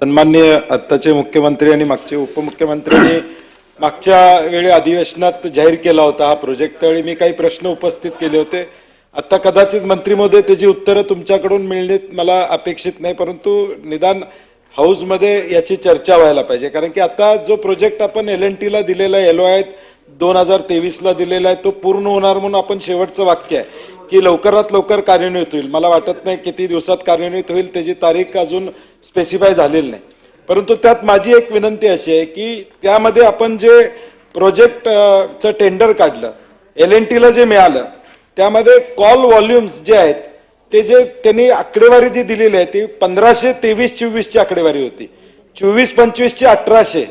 सन्माननीय आत्ताचे मुख्यमंत्री आणि मागचे उपमुख्यमंत्र्यांनी मागच्या वेळी अधिवेशनात जाहीर केला होता हा प्रोजेक्ट त्यावेळी मी काही प्रश्न उपस्थित केले होते. आता कदाचित मंत्री महोदय त्याची उत्तरं तुमच्याकडून मिळणे मला अपेक्षित नाही परंतु निदान हाऊसमध्ये याची चर्चा व्हायला पाहिजे. कारण की आता जो प्रोजेक्ट आपण एल एन टीला दिलेला एल आहेत दोन हजार तेवीसला दिलेला आहे तो पूर्ण होणार म्हणून आपण शेवटचं वाक्य आहे. की लवकरात लवकर कार्यान्वित होईल. मला वाटत नाही किती दिवसात कार्यान्वित होईल त्याची तारीख अजून स्पेसिफाय झालेली नाही. परंतु त्यात माझी एक विनंती अशी आहे की त्यामध्ये आपण जे प्रोजेक्टचं टेंडर काढलं एल एन टीला जे मिळालं त्यामध्ये कॉल व्हॉल्युम्स जे आहेत ते जे त्यांनी आकडेवारी जी दिलेली आहे ती पंधराशे तेवीस चोवीसची आकडेवारी होती. चोवीस पंचवीसची अठराशे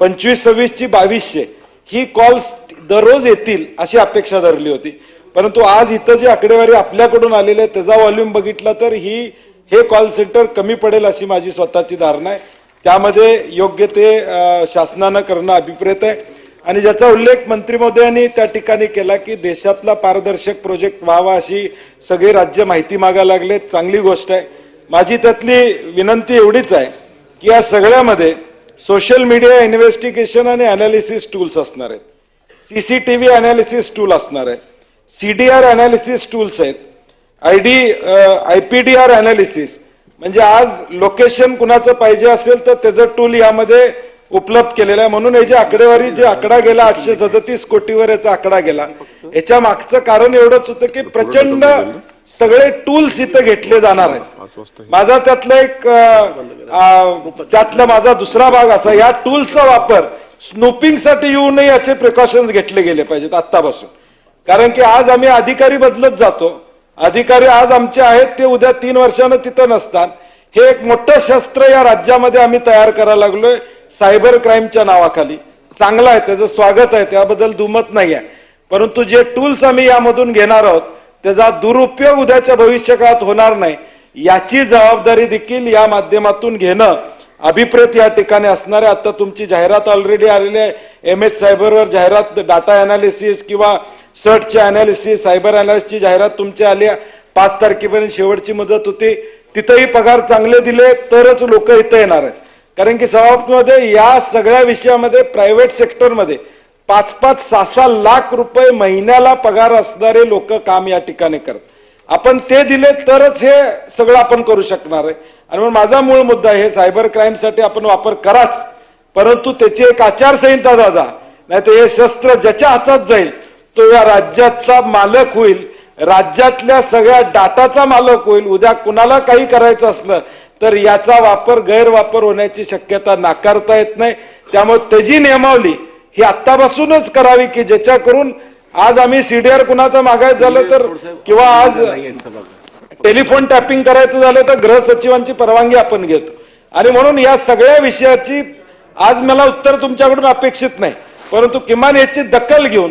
पंचवीस सव्वीसची बावीसशे ही कॉल्स दररोज येतील अशी अपेक्षा धरली होती. परंतु आज इथं जी आकडेवारी आपल्याकडून आलेली आहे त्याचा व्हॉल्यूम बघितला तर ही हे कॉल सेंटर कमी पडेल अशी माझी स्वतःची धारणा आहे. त्यामध्ये योग्य ते शासनानं करणं अभिप्रेत आहे. आणि ज्याचा उल्लेख मंत्री महोदयांनी त्या ठिकाणी केला की देशातला पारदर्शक प्रोजेक्ट व्हावा अशी सगळे राज्य माहिती मागायला लागलेत चांगली गोष्ट आहे. माझी त्यातली विनंती एवढीच आहे की या सगळ्यामध्ये सोशल मीडिया इन्व्हेस्टिगेशन आणि अनालिसिस टूल्स असणार आहेत. सीसीटीव्ही अनालिसिस टूल असणार आहे. सीडीआर अनालिसिस टूल्स आहेत. I D I P D R analysis म्हणजे आज लोकेशन कुणाचं पाहिजे असेल तर त्याचं टूल यामध्ये उपलब्ध केलेलं आहे. म्हणून याची आकडेवारी जे आकडा गेला आठशे सदतीस कोटीवर याचा आकडा गेला. याच्या मागचं कारण एवढंच होतं की प्रचंड सगळे टूल्स इथं घेतले जाणार आहेत. माझा त्यातला एक uh, त्यातला माझा दुसरा भाग असा या टूल्सचा वापर स्नोपिंगसाठी येऊ नये याचे प्रिकॉशन्स घेतले गेले पाहिजेत आत्तापासून. कारण की आज आम्ही अधिकारी बदलत जातो. अधिकारी आज आमचे आहेत ते उद्या तीन वर्षानं तिथं नसतात. हे एक मोठं शस्त्र या राज्यामध्ये आम्ही तयार करायला लागलोय सायबर क्राईमच्या नावाखाली. चांगलं आहे त्याचं स्वागत आहे त्याबद्दल दुमत नाही आहे. परंतु जे टूल्स आम्ही यामधून घेणार आहोत त्याचा दुरुपयोग उद्याच्या भविष्यकाळात होणार नाही. याची जबाबदारी देखील या माध्यमातून घेणं अभिप्रेत या ठिकाणी असणारे. आता तुमची जाहिरात ऑलरेडी आलेली आहे. एम एच सायबरवर जाहिरात डाटा अनालिसिस किंवा सर्टचे अनालिसिस सायबर अनालिसिसची जाहिरात तुमची आली पाच तारखेपर्यंत शेवटची मुदत होती. तिथंही पगार चांगले दिले तरच लोक इथं येणार आहेत. कारण की सभापतीमध्ये या सगळ्या विषयामध्ये प्रायव्हेट सेक्टरमध्ये पाच पाच सहा सहा लाख रुपये महिन्याला पगार असणारे लोक काम या ठिकाणी करतात. आपण ते दिले तरच हे सगळं आपण करू शकणार आहे. आणि म्हणून माझा मूळ मुद्दा आहे सायबर क्राईमसाठी आपण वापर कराच. परंतु त्याची एक आचारसंहिता दादा. नाही तर हे शस्त्र ज्याच्या हातात जाईल तो या राज्यातला मालक होईल राज्यातल्या सगळ्या डाटाचा मालक होईल उद्या कुणाला काही करायचं असलं तर याचा वापर गैरवापर होण्याची शक्यता नाकारता येत नाही. त्यामुळे त्याची नियमावली ही आत्तापासूनच करावी की ज्याच्या करून आज आम्ही सीडीआर कुणाचं मागायचं झालं तर किंवा आज टेलिफोन टॅपिंग करायचं झालं तर गृह सचिवांची परवानगी आपण घेतो. आणि म्हणून या सगळ्या विषयाची आज मला उत्तर तुमच्याकडून अपेक्षित नाही. परंतु किमान याची दखल घेऊन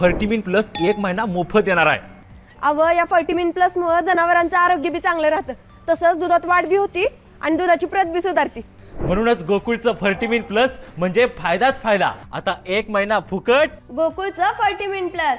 फर्टिमिन प्लस एक महिना मोफत देणार आहे. अव या फर्टिमिन प्लस मुळे जनावरांचं आरोग्य बी चांगलं राहतं. तसंच दुधात वाढ बी होती आणि दुधाची प्रत बी सुधारती. म्हणूनच गोकुळचं फर्टिमिन प्लस म्हणजे फायदाच फायदा. आता एक महिना फुकट गोकुळचं फर्टिमिन प्लस.